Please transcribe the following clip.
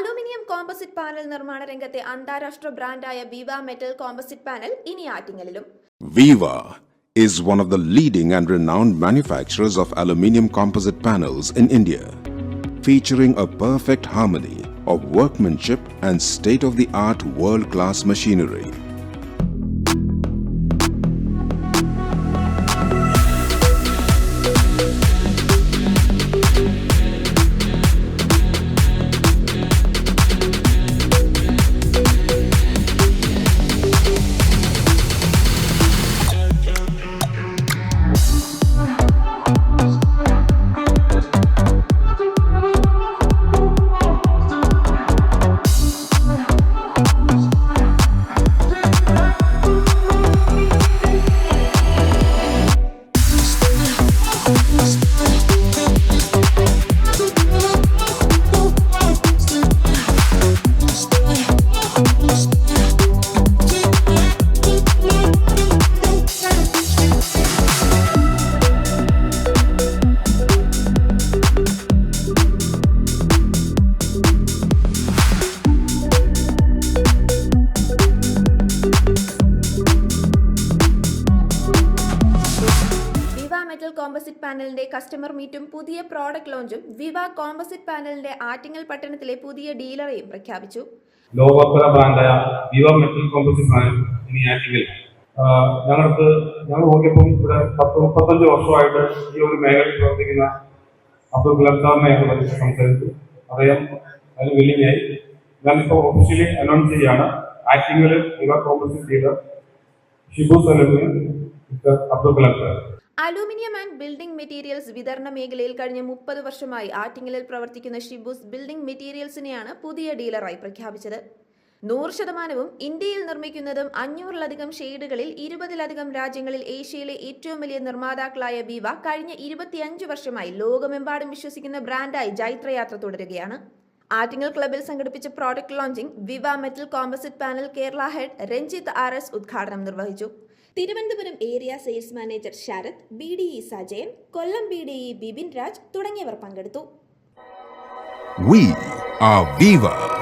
Aluminium composite panel നിർമ്മാണ രംഗത്തെ അന്താരാഷ്ട്ര ബ്രാൻഡായ വിവ മെറ്റൽ കോമ്പസിറ്റ് പാനൽ ഇനി ആറ്റിങ്ങലിലും Viva is one of the leading and renowned manufacturers of aluminium composite panels in India, featuring a perfect harmony of workmanship and state of the art world class machinery. Metal composite പാനലിന്റെ customer മീറ്റും പുതിയ product ലോഞ്ചും വിവ composite പാനലിന്റെ Attingal പട്ടണത്തിലെ പുതിയ ഡീലറെയും പ്രഖ്യാപിച്ചു. ലോകോത്തര ബ്രാൻഡായ വിവ metal composite panel ഇനി ആറ്റിങ്ങൽ. ഞങ്ങൾക്ക് ഞങ്ങൾ നോക്കിയപ്പം ഇവിടെ പത്ത് മുപ്പത്തഞ്ച് വർഷമായിട്ട് ഈ ഒരു മേഖലയിൽ പ്രവർത്തിക്കുന്ന അബ്ദുൽ കലാം സാറിനെ ഞങ്ങൾ സംസാരിച്ചു. അദ്ദേഹം അതിന് വെല്ലുവിളിയായി. ഞാനിപ്പോൾ ഒഫീഷ്യലി അനൗൺസ് ചെയ്യാണ് ആറ്റിങ്ങിൽ ഇവ കോമ്പസിറ്റ് ചെയ്ത Shibu സലമിന് mister Abdul Kalam sir. Aluminium and building materials വിതരണ മേഖലയിൽ കഴിഞ്ഞ മുപ്പത് വർഷമായി ആറ്റിങ്ങലിൽ പ്രവർത്തിക്കുന്ന ഷിബൂസ് ബിൽഡിംഗ് മെറ്റീരിയൽസിനെയാണ് പുതിയ ഡീലറായി പ്രഖ്യാപിച്ചത്. നൂറ് ശതമാനവും ഇന്ത്യയിൽ നിർമ്മിക്കുന്നതും അഞ്ഞൂറിലധികം ഷെയ്ഡുകളിൽ ഇരുപതിലധികം രാജ്യങ്ങളിൽ ഏഷ്യയിലെ ഏറ്റവും വലിയ നിർമ്മാതാക്കളായ ബീവ കഴിഞ്ഞ ഇരുപത്തിയഞ്ച് വർഷമായി ലോകമെമ്പാടും വിശ്വസിക്കുന്ന ബ്രാൻഡായി ജൈത്രയാത്ര തുടരുകയാണ്. ആറ്റിങ്ങൽ ക്ലബിൽ സംഘടിപ്പിച്ച product launching Viva metal composite panel Kerala head Ranjith R S ഉദ്ഘാടനം നിർവഹിച്ചു Thiruvananthapuram area sales manager Sarath B D E Sajayan Kollam B D E Bipin Raj തുടങ്ങിയവർ പങ്കെടുത്തു We are Viva.